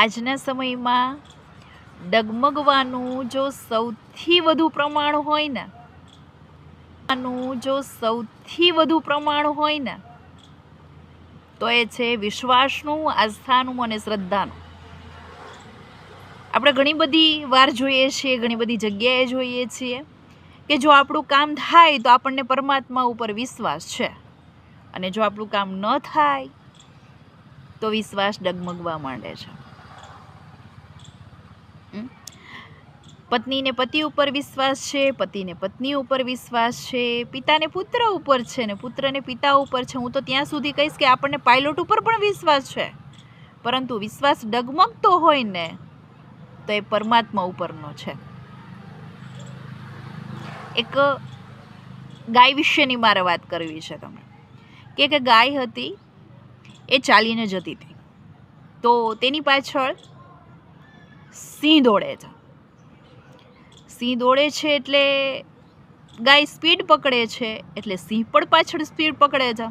આજના સમયમાં ડગમગવાનું જો સૌથી વધુ પ્રમાણ હોય ને જો સૌથી વધુ પ્રમાણ હોય ને, તો એ છે વિશ્વાસનું, આસ્થાનું અને શ્રદ્ધાનું આપણે ઘણી બધી વાર જોઈએ છીએ, ઘણી બધી જગ્યાએ જોઈએ છીએ કે જો આપણું કામ થાય તો આપણને પરમાત્મા ઉપર વિશ્વાસ છે અને જો આપણું કામ ન થાય તો વિશ્વાસ ડગમગવા માંડે છે? પત્નીને પતિ ઉપર વિશ્વાસ છે, પતિને પત્ની ઉપર વિશ્વાસ છે, પિતાને પુત્ર ઉપર છે ને પુત્રને પિતા ઉપર છે. હું તો ત્યાં સુધી કહીશ કે આપણને પાયલોટ ઉપર પણ વિશ્વાસ છે. પરંતુ વિશ્વાસ ડગમગતો હોય ને તો એ પરમાત્મા ઉપરનો છે. એક ગાય વિશેની મારે વાત કરવી છે તમે કે ગાય હતી, એ ચાલીને જતી હતી. તો તેની પાછળ સિંહ દોડે છે. સિંહ દોડે છે એટલે ગાય સ્પીડ પકડે છે એટલે સિંહ પણ પાછળ સ્પીડ પકડે છે.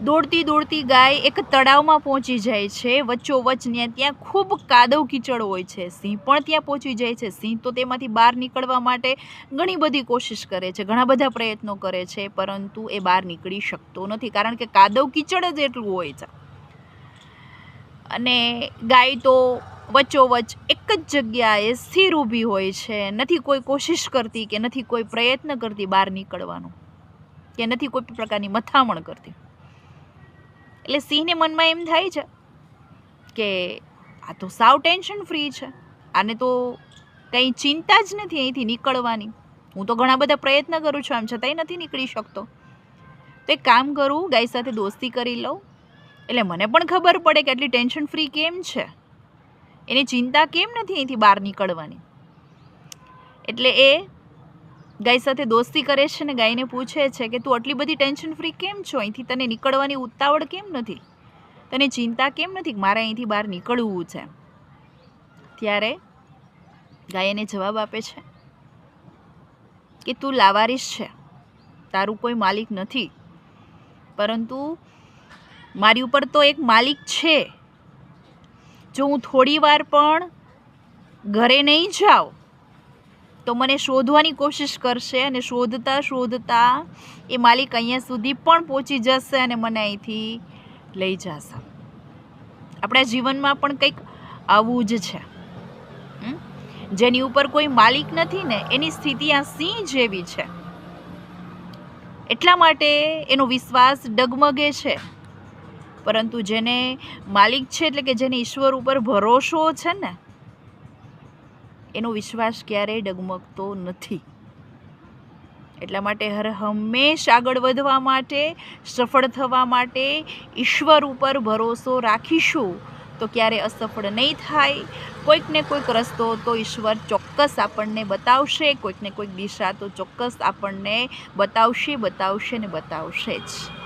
દોડતી દોડતી ગાય એક તળાવમાં પહોંચી જાય છે. વચ્ચોવચ્ચ ને ત્યાં ખૂબ કાદવ કીચડ હોય છે. સિંહ પણ ત્યાં પહોંચી જાય છે. સિંહ તો તેમાંથી બહાર નીકળવા માટે ઘણી બધી કોશિશ કરે છે, ઘણા બધા પ્રયત્નો કરે છે, પરંતુ એ બહાર નીકળી શકતો નથી કારણ કે કાદવ કીચડ જ એટલું હોય છે. અને ગાય તો વચ્ચોવચ એક જ જગ્યાએ સ્થિર ઊભી હોય છે. નથી કોઈ કોશિશ કરતી કે નથી કોઈ પ્રયત્ન કરતી બહાર નીકળવાનો, કે નથી કોઈ પ્રકારની મથામણ કરતી. એટલે સિંહને મનમાં એમ થાય છે કે આ તો સાવ ટેન્શન ફ્રી છે. આને તો કંઈ ચિંતા જ નથી અહીંથી નીકળવાની. હું તો ઘણા બધા પ્રયત્ન કરું છું, આમ છતાંય નથી નીકળી શકતો. તો એક કામ કરું, ગાય સાથે દોસ્તી કરી લઉં. એટલે મને પણ ખબર પડે કે આટલી ટેન્શન ફ્રી કેમ છે? એની ચિંતા કેમ નથી અહીંથી બહાર નીકળવાની? એટલે એ ગાય સાથે દોસ્તી કરે છે ને ગાયને પૂછે છે કે તું આટલી બધી ટેન્શન ફ્રી કેમ છો? અહીંથી તને નીકળવાની ઉતાવળ કેમ નથી? તને ચિંતા કેમ નથી મારે અહીંથી બહાર નીકળવું છે? ત્યારે ગાય એને જવાબ આપે છે કે તું લાવારીશ છે. તારું કોઈ માલિક નથી. પરંતુ મારી ઉપર તો એક માલિક છે. જો હું થોડી વાર પણ ઘરે નહીં જાઉં, તો મને શોધવાની કોશિશ કરશે અને શોધતા શોધતા એ માલિક અહીંયા સુધી પણ પહોંચી જશે અને મને અહીંથી લઈ જશે. આપણા જીવનમાં પણ કંઈક આવું જ છે. જેની ઉપર કોઈ માલિક નથી ને, એની સ્થિતિ આ સિંહ જેવી છે. એટલા માટે એનો વિશ્વાસ ડગમગે છે. પરંતુ જેને માલિક છે એટલે કે જેને ઈશ્વર ઉપર ભરોસો છે ને, એનો વિશ્વાસ ક્યારેય ડગમગતો નથી. એટલા માટે હર હંમેશ આગળ વધવા માટે, સફળ થવા માટે ઈશ્વર ઉપર ભરોસો રાખીશું તો ક્યારે અસફળ નહીં થાય. કોઈકને કોઈક રસ્તો તો ઈશ્વર ચોક્કસ આપણને બતાવશે કોઈકને કોઈક દિશા તો ચોક્કસ આપણને બતાવશે બતાવશે ને બતાવશે જ.